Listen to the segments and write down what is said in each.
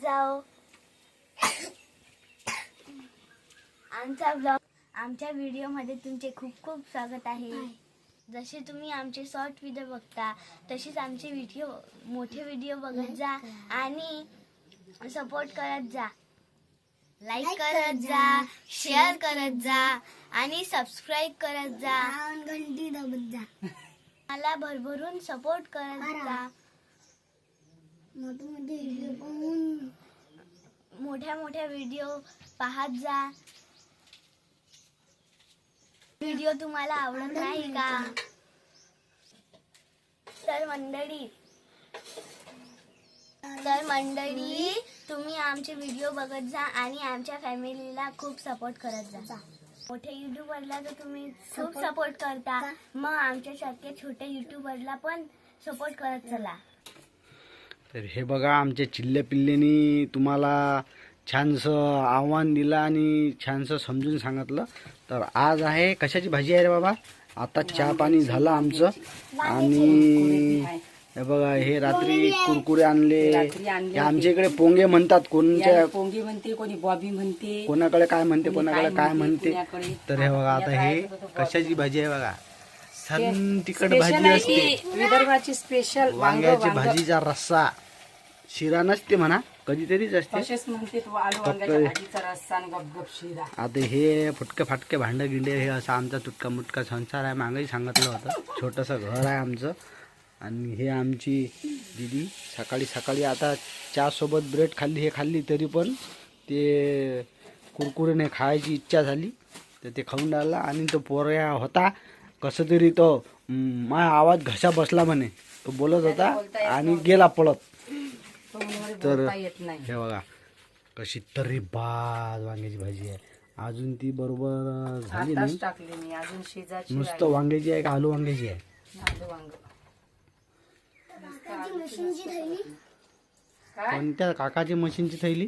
जाओ आमचा ब्लॉग आमच्या व्हिडिओमध्ये तुमचे खूप खूप स्वागत आहे. जसे तुम्ही आमचे शॉर्ट व्हिडिओ बघता तसेच आमचे व्हिडिओ मोठे व्हिडिओ बघत जा आणि सपोर्ट करत जा. लाईक करत जा शेअर करत जा आणि सबस्क्राईब करत जा. घंटी दाबत जा. मला भरभरून सपोर्ट करत जा मोठे मोठे व्हिडिओ पाहून मोठ्या मोठ्या व्हिडिओ पाहत जा. व्हिडिओ तुम्हाला आवडत नाही का? तर मंडळी तर मंडळी तुम्ही आमचे व्हिडिओ बघत जा आणि आमच्या फॅमिलीला खूप सपोर्ट करत जा. मोठ्या युट्यूबरला तर तुम्ही खूप सपोर्ट करता. मग आमच्यासारख्या छोट्या युट्यूबरला पण सपोर्ट करत चला. तर हे बघा आमच्या चिल्ल्या पिल्लेनी तुम्हाला छानसं आव्हान दिलं आणि छानसं समजून सांगितलं. तर आज आहे कशाची भाजी आहे रे बाबा? आता चहा पाणी झालं आमचं. आणि हे बघा हे रात्री कुरकुरे आणले. हे आमच्या इकडे पोंगे म्हणतात. कोणच्या पोंगी म्हणते कोणी बॉबी म्हणते. कोणाकडे काय म्हणते कोणाकडे काय म्हणते. तर हे बघा आता हे कशाची भाजी आहे बघा. सन तिखट भाजी असते. विदर्भाची स्पेशल वांग्याची भाजीचा रस्सा. शिरा नसते म्हणा कधीतरीच असते. तसेच म्हणते तो आलू वांग्याच्या भाजीचा रस्सा आणि गपगप शिरा. आता हे फुटके फाटके भांडं गिंडे हे असा आमचा तुटका मुटका संसार आहे मागेही सांगितलं होतं. छोटंसं घर आहे आमचं. आणि हे आमची दिदी सकाळी सकाळी आता चहासोबत ब्रेड खाल्ली हे खाल्ली तरी पण ते कुरकुरीने खायची इच्छा झाली. तर ते खाऊन राहिला आणि तो पोऱ्या होता. कसं तरी तो माझा आवाज घसा बसला म्हणे. तो बोलत होता आणि गेला पळत. तर- बोलता येत नाही. हे बघा कशी तरी बाज वांग्याची भाजी आहे. अजून ती बरोबर झाली नाही. आताच टाकली मी अजून शिजाची नुसतं वांग्याची आहे का आलू वांग्याची आहे? कोणत्या काकाची मशीनची थैली?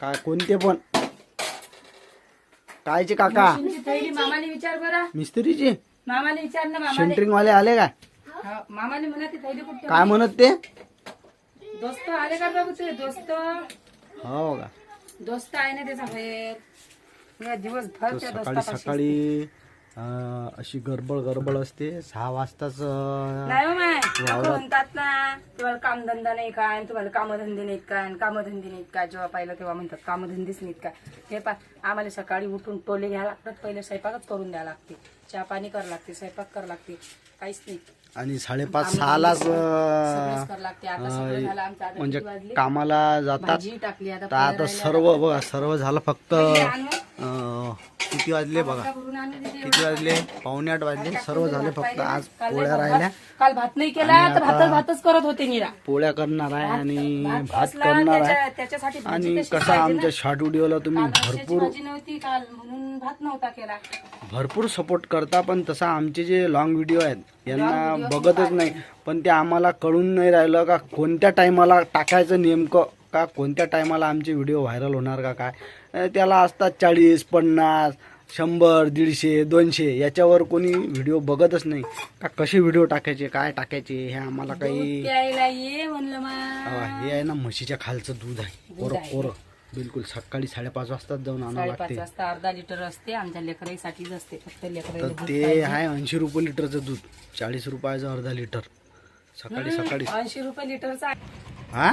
काय कोणते पण? कायचे काका. मामाने विचार बरा मिस्त्रीची मामाने विचार ना मामाने. सेंटरिंग वाले आले का हा, मामाने म्हणा ती थैली कुठे काय म्हणत ते? दोस्त आले का बाबू ते? दोस्त? हो का? दोस्त आहे ना त्याचा बाहेर. या दिवसभर तर त्या सकाळी दोस्तापाशी सकाळी अशी गडबड गडबड असते. सहा वाजताच नाही हो माय. लोकं वावरात. म्हणतात ना तुम्हाला कामधंदा नाही काय आणि तुम्हाला कामधंदे नाहीत काय आणि कामधंदे नाहीत काय जेव्हा पाहिलं तेव्हा म्हणतात कामधंदेच नाहीत काय हे पा आम्हाला सकाळी उठून टोले घ्यायला लागतात. पहिले स्वयंपाकच करून द्यावं लागते. चहा पाणी करावं लागते स्वयंपाक करावं लागते. काहीच नाही. आणि साडेपाच सहालाच सगळंच अं, करावं लागते. आता सगळं झालं आमचं आता म्हणजे किती वाजले? कामाला जातात. भाजी टाकली आता तर आता सर्व बघा सर्व झालं फक्त आणू. अं, किती वाजले बघा. किती वाजले? पावणे आठ वाजले. सर्व झाले फक्त आज पोळ्या राहिल्या. काल भात नाही केला तर भातच भातच करत होते निरा पोळ्या करणार आहे आणि भात करणार आहे. आणि कसं. आमच्या शॉर्ट व्हिडिओला तुम्ही भरपूर भाजी नव्हती काल म्हणून भात नव्हता केला. भरपूर सपोर्ट करता पण तसा आमचे जे लॉंग व्हिडिओ आहेत यांना बघतच नाही. पण ते आम्हाला कळून नाही राहिलं का कोणत्या टायमाला टाकायचं नेमकं? का? कोणत्या टायमाला आमचे व्हिडिओ व्हायरल होणार का काय? त्याला असतात चाळीस पन्नास शंभर दीडशे दोनशे याच्यावर कोणी व्हिडिओ बघतच नाही. का कसे व्हिडिओ टाकायचे काय टाकायचे हे आम्हाला काही हा, आहे ना म्हशीच्या खालचं दूध आहे. कोरं कोरं बिलकुल सकाळी साडेपाच वाजताच जाऊन आणावं लागते. वाजता अर्धा लिटर असते आमच्या लेकराईसाठीच असते फक्त तर लेकराई ते आहे ऐंशी रुपये लिटरचं दूध. चाळीस रुपयाचं अर्धा लिटर. सकाळी सकाळी. ऐंशी रुपये लिटरचा हा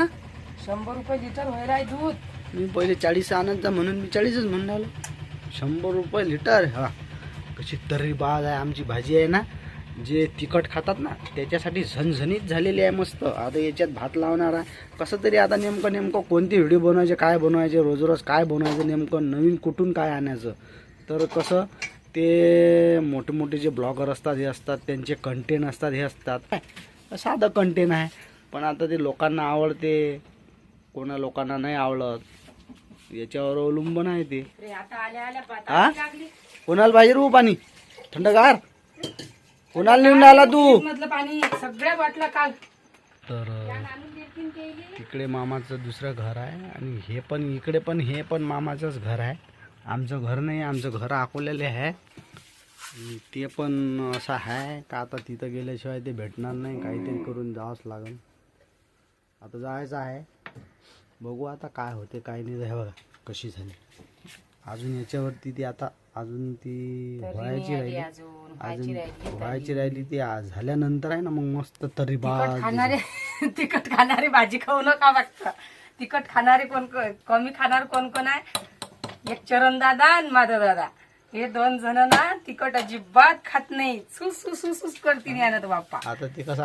शंभर रुपये लिटर व्हायला आहे दूध? मी पहिले चाळीस आणत जा म्हणून मी चाळीसच म्हणून आलो शंभर रुपये लिटर? हा. कशी तर्री बाज आहे आमची भाजी आहे ना जे तिखट खातात ना त्याच्यासाठी झणझणीत झालेली आहे मस्त. आता याच्यात भात लावणार आहे कसं तरी आता नेमकं नेमकं कोणती व्हिडिओ बनवायचे काय बनवायचे रोज रोज काय बनवायचं नेमकं नवीन कुठून काय आणायचं. तर कसं ते मोठे मोठे जे ब्लॉगर असतात हे असतात त्यांचे कंटेंट असतात हे असतात. काय? साधं कंटेंट आहे. पण आता ते लोकांना आवडते कोणा लोकांना नाही आवडत. याच्यावर अवलंबून आहे ते. हा? कोणाला पाहिजे रू पाणी? थंडगार. कोणाला नेऊन आला तू? मधलं पाणी सगळ्या वाटलं काल. तर. तिकडे मामाचं दुसरं घर आहे आणि हे पण इकडे पण हे पण मामाचंच घर आहे. आमचं घर नाही आमचं घर अकोल्याले आहे. ते पण असं आहे का आता तिथं गेल्याशिवाय ते भेटणार नाही काहीतरी करून जावंच लागेल. आता जायचं आहे. बघू आता काय होते काय नाही हे बघा कशी झाली. अजून याच्यावरती ती आता अजून ती व्हायची राहिली. अजून व्हायची राहिली ती झाल्यानंतर आहे ना मग मस्त तरी खाणारे तिखट खाणारी भाजी खाऊ नका बघता तिखट खाणारे कोण कोण- कमी खाणार कोण कोण आहे? एक चरण दादा आणि माधव दादा. हे दोन जण ना तिखट अजिबात खात नाही. सुस सुस सुस यानं बाप्पा. आता ते कसं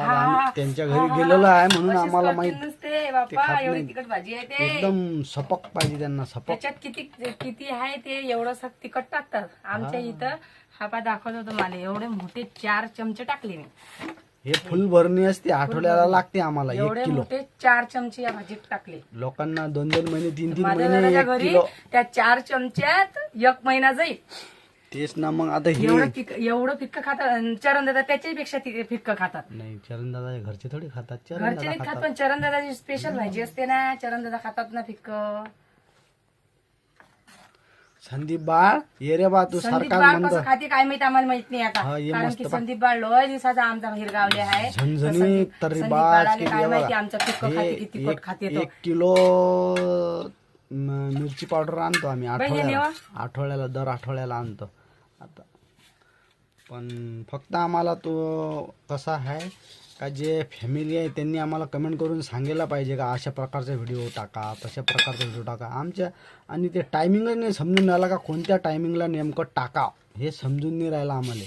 त्यांच्या घरी गेलेलो आहे म्हणून आम्हाला माहीत ते बाप्पा एवढी. तिखट भाजी आहे ते. एकदम सपक पाहिजे त्यांना सपक. त्याच्यात किती किती आहे ते एवढं तिखट टाकतात. आमच्या इथं हा पा दाखवत होतो मला एवढे मोठे चार चमचे टाकले मी. हे फुल भरणी असते आठवड्याला लागते आम्हाला एक एवढे किलो. मोठे चार चमचे या भाजीत टाकले. लोकांना दोन दोन महिने तीन तीन माझ्या महिने दादाच्या एक घरी किलो. त्या चार चमच्यात एक महिना जाईल. तेच ना मग आता हे एवढं फिक एवढं फिक्क खातात चरण दादा त्याच्यापेक्षा ति- फिक्क खातात. नाही चरण दादा घरचे थोडी खातात घरचे नाही खात खातात. पण चरण दादाची स्पेशल भाजी असते ना चरण दादा खातात ना फिक्क. संदीप बाळ ये रे बा तू संदीप सारखा बाळ म्हणतो खाते काय माहीत आम्हाला माहीत नाही आता. हा, कारण मस्त की बा. संदीप बाळ लय दिवसाचा आमचा हिरगावले आहे. तर झणझणीत संदीप केली काय माहिती बघा. आमचा फिक्क हे खाते किती एक- खाते तो. एक किलो म, मिरची पावडर आणतो आम्ही बाई, हे आठवड्याला. नेवा. आठवड्याला दर आठवड्याला आणतो. आता. पण फक्त आम्हाला तो कसा आहे का जे फॅमिली आहे त्यांनी आम्हाला कमेंट करून सांगायला पाहिजे का अशा प्रकारचा व्हिडिओ टाका तशा प्रकारचा व्हिडिओ टाका. आमच्या आणि ते टायमिंगच नाही समजून राहिला का कोणत्या टायमिंगला नेमकं टाका हे समजून नाही राहिलं आम्हाला.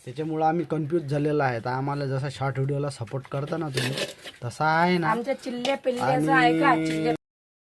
त्याच्यामुळं आम्ही कन्फ्यूज झालेलो आहे. तर आम्हाला जसा शॉर्ट व्हिडिओला सपोर्ट करता ना तुम्ही तसा आहे ना. आमच्या ऐका चिल्ल्या